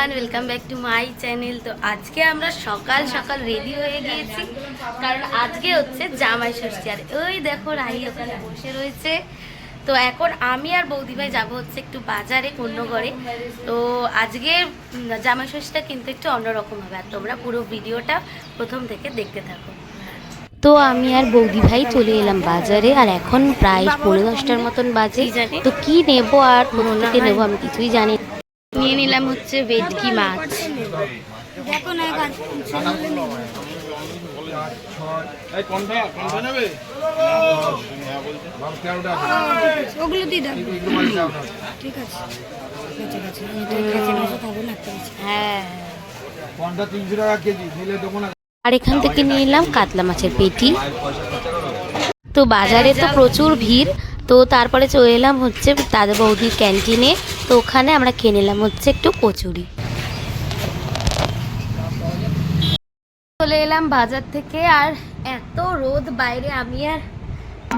Everyone welcome back to my channel তো আজকে আমরা সকাল সকাল রেডি হয়ে গিয়েছি। কারণ আজকে হচ্ছে জামাই ষষ্ঠী। আর ওই দেখো রাহি ওখানে বসে রয়েছে। তো এখন আমি আর বৌদিভাই যাব হচ্ছে একটু বাজারে কন্যগড়ে তো আজকে জামাই ষষ্ঠীটা কিন্তু একটু অন্যরকম হবে। আর তোমরা পুরো ভিডিওটা প্রথম থেকে দেখতে থাকো। তো আমি আর বৌদি ভাই চলে এলাম বাজারে। আর এখন প্রায় পনেরো দশটার মতন বাজে? তো কি নেব আর কোথা থেকে নেব আমি কিছুই জানি না। নিয়ে নিলাম হচ্ছে ভেটকি মাছ। হ্যাঁ। আর এখান থেকে নিয়ে এলাম কাতলা মাছের পেটি। তো বাজারে তো প্রচুর ভিড়। তো তারপরে চলে এলাম হচ্ছে দাদা বৌদির ক্যান্টিনে। তো ওখানে আমরা খেয়ে নিলাম হচ্ছে একটু কচুরি। চলে এলাম বাজার থেকে আর এত রোদ বাইরে আমি আর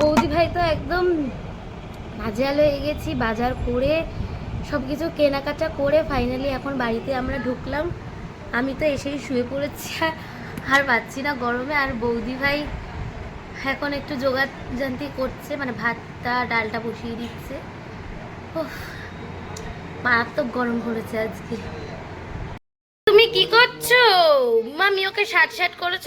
বৌদি ভাই তো একদম ভাজাল হয়ে গেছি বাজার করে সব কিছু কেনাকাটা করে ফাইনালি এখন বাড়িতে আমরা ঢুকলাম। আমি তো এসেই শুয়ে পড়েছি আর- পাচ্ছি না গরমে আর বৌদি ভাই এখন একটু যোগাযান্তি করছে মানে ভাতটা ডালটা বসিয়ে দিচ্ছে। উফ, মারাত্মক গরম পড়েছে আজকে। তুমি কি করছ? মা ওকে সাত সাত করেছ?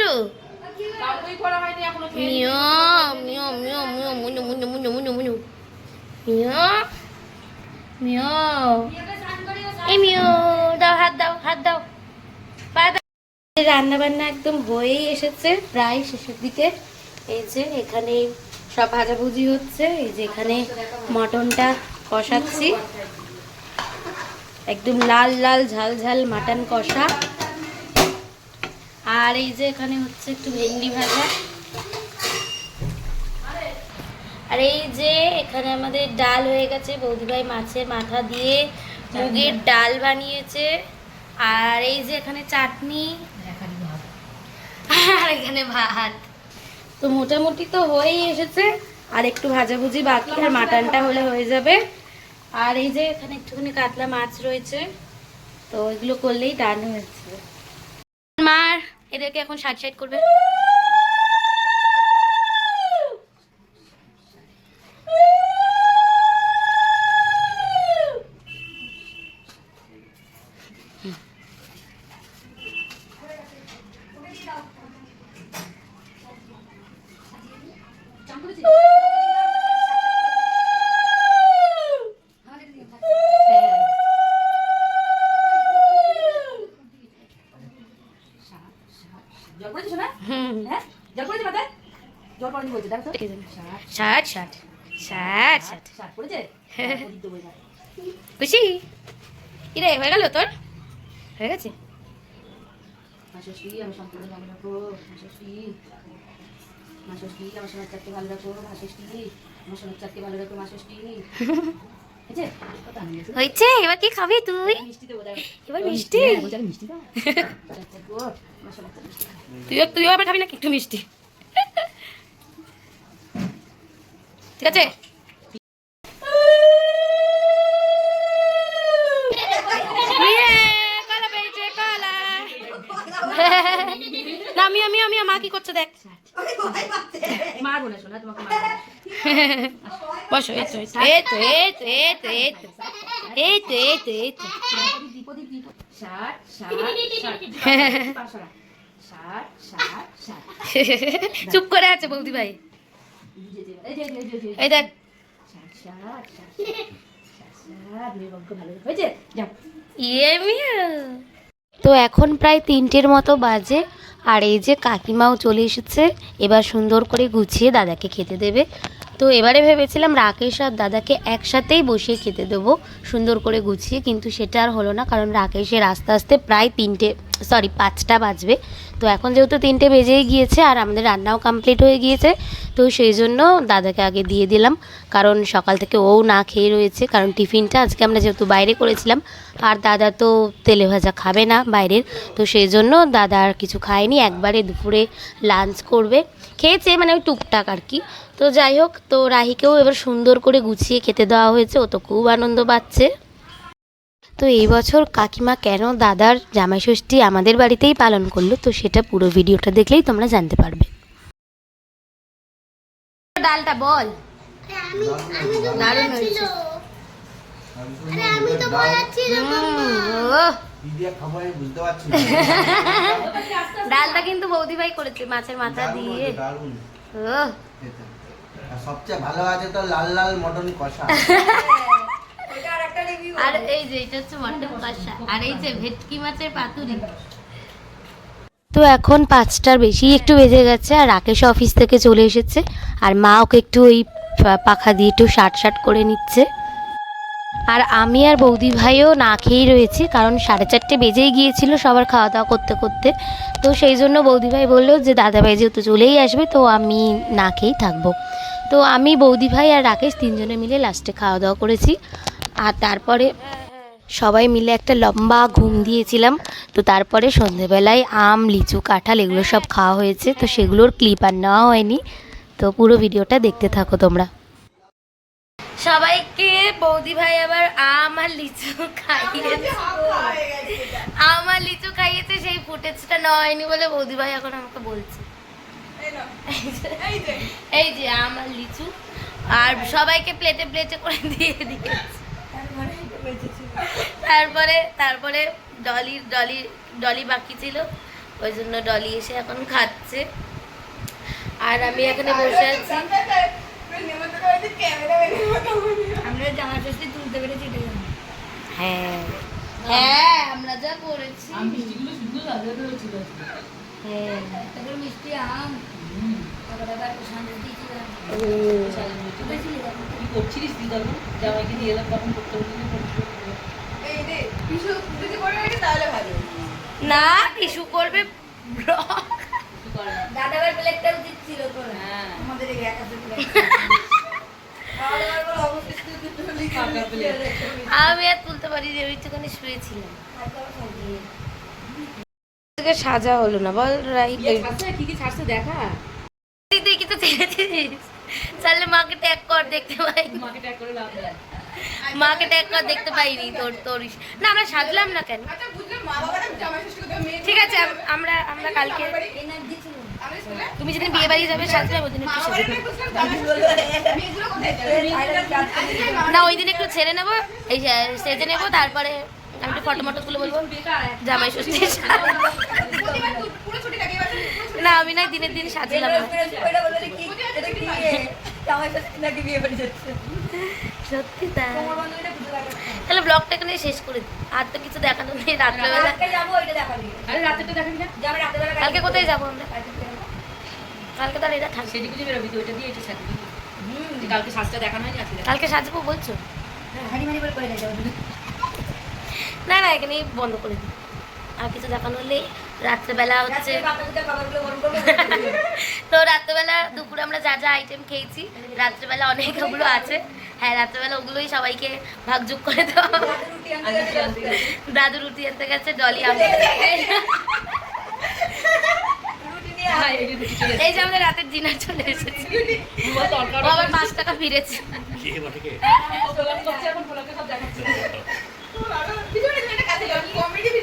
রান্না বান্না একদম হয়েই এসেছে, প্রায় শেষের দিকে। এই যে এখানে সব ভাজাভুজি হচ্ছে, এই যে এখানে মটনটা কষাচ্ছি। একদম লাল লাল ঝাল ঝাল মাটন কষা। আর এই যে এখানে হচ্ছে একটু ভেন্ডি ভাজা। আর এই যে এখানে আমাদের ডাল হয়ে গেছে বৌদিভাই মাছের মাথা দিয়ে মুগের ডাল বানিয়েছে। আর এই যে এখানে চাটনি। আর এখানে ভাত। তো মোটামুটি তো হয়েই এসেছে। আর একটু ভাজাভুজি বাকি আর মাটনটা হলে হয়ে যাবে। আর এই যে এখানে একটুখানি কাতলা মাছ রয়েছে, তো এগুলো করলেই ডান হয়েছে। মার, এদেরকে এখন সাইড সাইড করবে। হ্যাঁ? জল পড়েছে মাথায়? জল পড়েনি হ্যাঁ। খুশি? কিরে হয়ে গেল তোর? হয়ে গেছে? আমি সম্পূর্ণ ভালো রাখো আমার সোনার চারটে ভালো রাখো আমার সঙ্গে চারটে ভালো রাখো আমার হয়েছে? এবার কি খাবি তুই? এবার মিষ্টি। তুইও তুইও আবার খাবি না একটু মিষ্টি। ঠিক আছে? ইয়ে, কলা পেয়েছে, কলা। না আমি আমি আমি মা কি করছে দেখ? বসো এই তো, এই তো এই তো এই তো এই তো এই তো এই তো এই তো এই তো। চুপ করে আছে বৌদি ভাই। এই দেখ। ইয়ে তো এখন প্রায় তিনটের মতো বাজে, আর এই যে কাকিমাও চলে এসেছে, এবার সুন্দর করে গুছিয়ে দাদাকে খেতে দেবে। তো এবারে ভেবেছিলাম রাকেশ আর দাদাকে একসাথেই বসিয়ে খেতে দেবো, সুন্দর করে গুছিয়ে, কিন্তু সেটা আর হলো না, কারণ রাকেশের আস্তে আস্তে প্রায় তিনটে সরি, পাঁচটা বাজবে। তো এখন যেহেতু তিনটে বেজেই গিয়েছে আর আমাদের রান্নাও কমপ্লিট হয়ে গিয়েছে, তো সেই জন্য দাদাকে আগে দিয়ে দিলাম। কারণ সকাল থেকে ও না খেয়ে রয়েছে, কারণ টিফিনটা আজকে আমরা যেহেতু বাইরে করেছিলাম, আর দাদা তো তেলে ভাজা খাবে না বাইরের, তো সেই জন্য দাদা আর কিছু খায়নি। একবারে দুপুরে লাঞ্চ করবে। খেয়েছে মানে ওই টুকটাক আর কি। তো যাই হোক, তো রাহিকেও এবার সুন্দর করে গুছিয়ে খেতে দেওয়া হয়েছে, ও তো খুব আনন্দ পাচ্ছে। তো এই বছর কাকিমা কেন দাদার জামাই ষষ্ঠী আমাদের বাড়িতেই পালন করল? তো সেটা পুরো ভিডিওটা দেখলেই তোমরা জানতে পারবে। ডালটা বল। দারুণ হয়েছে। ডালটা কিন্তু বৌদি ভাই করেছে মাছের মাথা দিয়ে। সবচেয়ে ভালো আছে তো লাল লাল মটন কষা। তো এখন পাঁচটার বেশি একটু বেজে গেছে, আর রাকেশ অফিস থেকে চলে এসেছে, আর মা ওকে একটু ওই পাখা দিয়ে একটু শার্ট শার্ট করে নিচ্ছে। আর আমি আর বৌদি ভাইও না খেয়েই রয়েছি, কারণ সাড়ে চারটে বেজেই গিয়েছিল সবার খাওয়া দাওয়া করতে করতে। তো সেই জন্য বৌদি ভাই বলল যে, দাদা ভাই যেহেতু চলেই আসবে, তো আমি না খেয়েই থাকব। তো আমি, বৌদি ভাই আর রাকেশ তিনজনে মিলে লাস্টে খাওয়া দাওয়া করেছি। আর তারপরে সবাই মিলে একটা লম্বা ঘুম দিয়েছিলাম। তো তারপরে সন্ধেবেলায় আম লিচু কাঁঠাল এগুলো সব খাওয়া হয়েছে। তো সেগুলোর ক্লিপ আর নেওয়া হয়নি। তো পুরো ভিডিওটা দেখতে থাকো তোমরা। সবাইকে বৌদি ভাই আবার আম আর লিচু খাইয়েছে। আম আর লিচু খাইয়েছে সেই ফুটেজটা নেওয়া হয়নি বলে বৌদি ভাই এখন আমাকে বলছে। এই যে আম আর লিচু। আর সবাইকে প্লেটে প্লেটে করে দিয়ে দিয়েছে। তারপরে তারপরে ডলির ডলি ডলি বাকি ছিল। ওই জন্য ডলি এসে এখন খাচ্ছে। আর আমি এখানে বসে আছি। আমরা জামা ষষ্ঠী তুলতে পেরেছি হ্যাঁ। হ্যাঁ আমরা যা করেছি। হ্যাঁ। তারপর মিষ্টি আম। আবার সন্দেশ দিয়েছিলাম তুলেছিলি তখন? না করবে দাদাবার প্লেটটা উচিত ছিল তোর আমাদের এই লিখে আমি আর তুলতে পারি যে ওইটুখানি শুয়েছিলাম। সাজা হলো না বল রাই তুই তুই কিছু ছেড়েছিস তাহলে মাকে ট্যাগ কর দেখতে পাই। মাকে ট্যাগ কর দেখতে পাইনি তোর তোর না আমরা সাজলাম না কেন? ঠিক আছে আমরা আমরা কালকে তুমি যেদিন বিয়ে বাড়ি যাবে সাজলাম ওই দিন একটু না ওই দিন একটু ছেড়ে নেব এই সেজে নেব তারপরে আমি একটু ফটো মটো তুলে বলব। জামাই ষষ্ঠী। না আমি না দিনের দিন সাজলাম না। সত্যি তাই। তাহলে ব্লগটা এখানে শেষ করে দিই। আর তো কিছু দেখানো নেই রাত্রেবেলা। কালকে। কোথায় যাব আমরা? কালকে তো আর এটা থাকবে কালকে সাজটা দেখানো হয়নি আজকে কালকে সাজবো বলছো? না না এখানেই বন্ধ করে দিই। আর কিছু দেখানো হলে রাত্রেবেলা হচ্ছে তো রাত্রেবেলা দুপুরে আমরা যা যা আইটেম খেয়েছি রাত্রেবেলা অনেক ওগুলো আছে। হ্যাঁ রাত্রেবেলা ওগুলোই সবাইকে ভাগযোগ করে দেওয়া দাদু রুটি আনতে গেছে ডলি আনতে হ্যাঁ, এই যে আমাদের রাতের ডিনার চলে এসেছে। আবার পাঁচ টাকা ফিরেছে। প্রোগ্রাম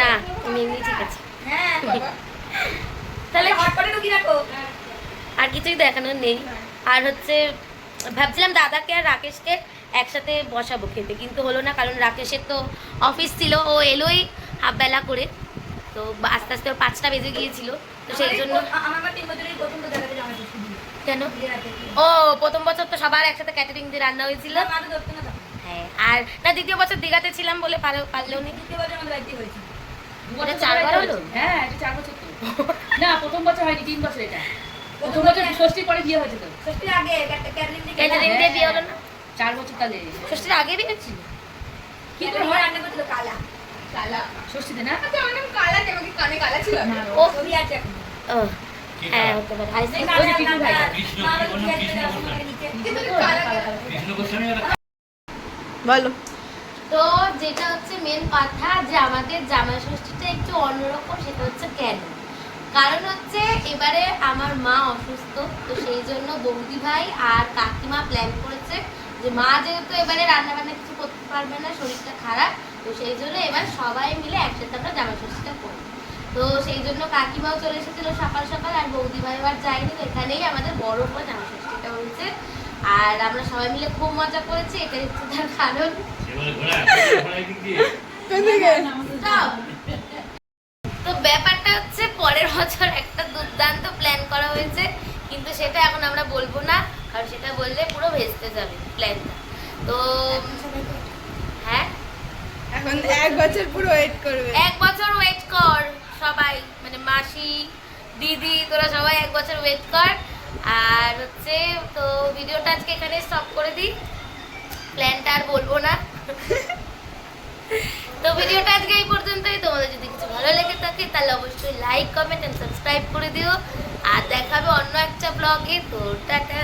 না তুমি এমনি ঠিক আছে। হ্যাঁ তাহলে রাখো। আর কিছুই দেখানোর নেই। আর হচ্ছে ভাবছিলাম দাদাকে আর রাকেশকে একসাথে বসাবো খেতে কিন্তু হলো না কারণ রাকেশের তো অফিস ছিল ও এলোই হাফ বেলা করে। তো আস্তে আস্তে ওর পাঁচটা বেজে গিয়েছিল তো সেই জন্য কেন? ও প্রথম বছর তো সবার একসাথে ক্যাটারিং দিয়ে রান্না হয়েছিল মা তো ধরতো না তখন। হ্যাঁ আর না দ্বিতীয় বছর দীঘাতে ছিলাম বলে পারো পারলেও নি দ্বিতীয় বছর আমাদের বাড়িতে হয়েছে দু বছর এটা চারবার হলো? হ্যাঁ এটা চার বছর তো না প্রথম বছর হয়নি তিন বছর এটা প্রথম বছর ষষ্ঠীর পরে বিয়ে হয়েছে তো ষষ্ঠীর আগে ক্যাট- ক্যাটারিং দিয়ে বিয়ে হলো না চার বছর তাহলে ষষ্ঠীর আগে বিয়ে ছিল কিন্তু আমার রান্না করছিল কালা ষষ্ঠীতে না ও ছবি আছে এখন। ও, হ্যাঁ হতে পারে কালা কি? বলো। তো যেটা হচ্ছে মেন কথা যে আমাদের জামাই ষষ্ঠীটা একটু অন্যরকম, সেটা হচ্ছে কেন? কারণ হচ্ছে এবারে আমার মা অসুস্থ, তো সেই জন্য বৌদি ভাই আর কাকিমা প্ল্যান করেছে যে মা যেহেতু এবারে রান্না বান্না কিছু করতে পারবে না, শরীরটা খারাপ, তো সেই জন্য এবার সবাই মিলে একসাথে আমরা জামা ষষ্ঠীটা করব। তো সেই জন্য কাকিমাও চলে এসেছিল সকাল সকাল আর বৌদি ভাই আবার যায়নি, তো এখানেই আমাদের বড় করে জামা ষষ্ঠীটা হয়েছে আর আমরা সবাই মিলে খুব মজা করেছি এটাই হচ্ছে তার কারণ। তো ব্যাপারটা হচ্ছে পরের বছর একটা দুর্দান্ত প্ল্যান করা হয়েছে কিন্তু সেটা এখন আমরা বলব না কারণ সেটা বললে পুরো ভেস্তে যাবে প্ল্যানটা তো হ্যাঁ? এখন এক বছর পুরো ওয়েট করবে। এক বছর ওয়েট কর সবাই মানে মাসি দিদি তোরা সবাই এক বছর ওয়েট কর। আর হচ্ছে, তো ভিডিওটা আজকে এখানে স্টপ করে দিই। প্ল্যানটা আর বলব না। তো ভিডিওটা আজকে এই পর্যন্তই। তোমাদের যদি কিছু ভালো লেগে থাকে, তাহলে অবশ্যই লাইক কমেন্ট এন্ড সাবস্ক্রাইব করে দিও। আর দেখাবে অন্য একটা ব্লগে তো টাটা!